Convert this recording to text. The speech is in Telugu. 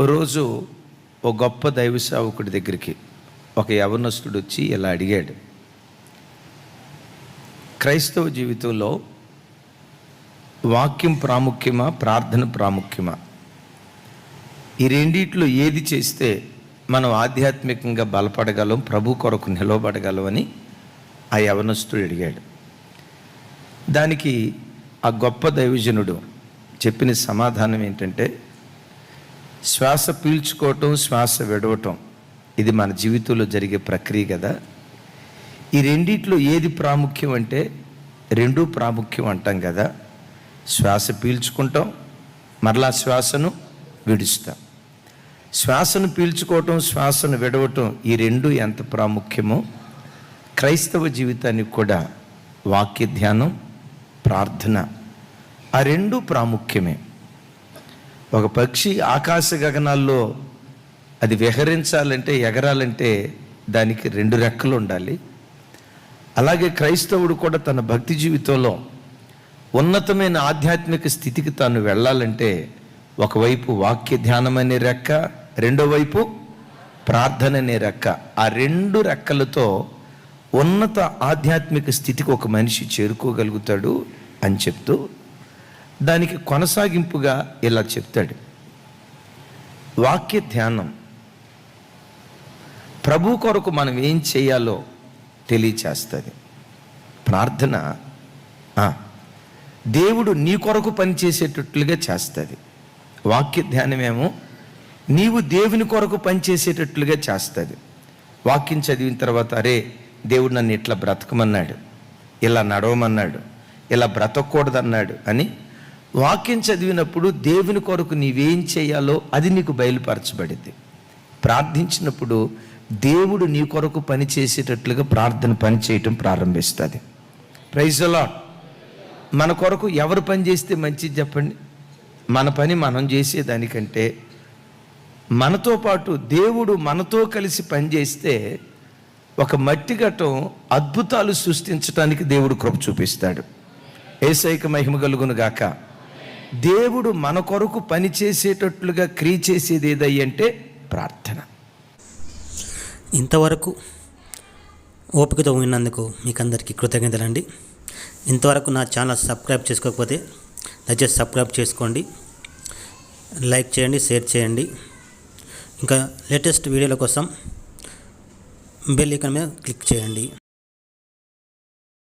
రోజు ఓ గొప్ప దైవ సేవకుడి దగ్గరికి ఒక యవనస్తుడు వచ్చి ఇలా అడిగాడు. క్రైస్తవ జీవితంలో వాక్యం ప్రాముఖ్యమా ప్రార్థన ప్రాముఖ్యమా? ఈ రెండిట్లో ఏది చేస్తే మనం ఆధ్యాత్మికంగా బలపడగలం ప్రభు కొరకు నిలవబడగలం అని ఆ యవనస్తుడు అడిగాడు. దానికి ఆ గొప్ప దైవజనుడు చెప్పిన సమాధానం ఏంటంటే శ్వాస పీల్చుకోవటం శ్వాస విడవటం. ఇది మన జీవితంలో జరిగే ప్రక్రియ కదా. ఈ రెండిట్లో ఏది ప్రాముఖ్యం అంటే రెండూ ప్రాముఖ్యం అంటాం కదా. శ్వాస పీల్చుకుంటాం మరలా శ్వాసను విడుస్తాం. శ్వాసను పీల్చుకోవటం శ్వాసను విడవటం ఈ రెండు ఎంత ప్రాముఖ్యమో క్రైస్తవ జీవితానికి కూడా వాక్య ధ్యానం ప్రార్థన ఆ రెండు ప్రాముఖ్యమే. ఒక పక్షి ఆకాశ గగనాల్లో అది విహరించాలంటే ఎగరాలంటే దానికి రెండు రెక్కలు ఉండాలి. అలాగే క్రైస్తవుడు కూడా తన భక్తి జీవితంలో ఉన్నతమైన ఆధ్యాత్మిక స్థితికి తాను వెళ్ళాలంటే ఒకవైపు వాక్య ధ్యానం అనే రెక్క రెండో వైపు ప్రార్థన అనే రెక్క. ఆ రెండు రెక్కలతో ఉన్నత ఆధ్యాత్మిక స్థితికి ఒక మనిషి చేరుకోగలుగుతాడు అని చెప్తూ దానికి కొనసాగింపుగా ఇలా చెప్తాడు. వాక్య ధ్యానం ప్రభు కొరకు మనం ఏం చేయాలో తెలియచేస్తుంది. ప్రార్థన దేవుడు నీ కొరకు పనిచేసేటట్లుగా చేస్తుంది. వాక్య ధ్యానమేమో నీవు దేవుని కొరకు పనిచేసేటట్లుగా చేస్తుంది. వాక్యం చదివిన తర్వాత అరే దేవుడు నన్ను ఇట్లా బ్రతకమన్నాడు ఇలా నడవమన్నాడు ఇలా బ్రతకూడదన్నాడు అని వాక్యం చదివినప్పుడు దేవుని కొరకు నీవేం చేయాలో అది నీకు బయలుపరచబడింది. ప్రార్థించినప్పుడు దేవుడు నీ కొరకు పని చేసేటట్లుగా ప్రార్థన పని చేయటం ప్రారంభిస్తుంది. ప్రైజలా మన కొరకు ఎవరు పని చేస్తే మంచిది చెప్పండి. మన పని మనం చేసేదానికంటే మనతో పాటు దేవుడు మనతో కలిసి పనిచేస్తే ఒక మట్టి ఘటం అద్భుతాలు సృష్టించడానికి దేవుడు కృప చూపిస్తాడు. ఏసైక మహిమ కలుగును గాక. దేవుడు మన కొరకు పని చేసేటట్లుగా క్రియ చేసేది ఏదయ్యంటే ప్రార్థన. ఇంతవరకు ఓపికతో విన్నందుకు మీకు అందరికీ కృతజ్ఞతలండి. ఇంతవరకు నా ఛానల్ సబ్స్క్రైబ్ చేసుకోకపోతే దయచేసి సబ్స్క్రైబ్ చేసుకోండి. లైక్ చేయండి షేర్ చేయండి. ఇంకా లేటెస్ట్ వీడియోల కోసం బెల్ ఐకాన్ మీద క్లిక్ చేయండి.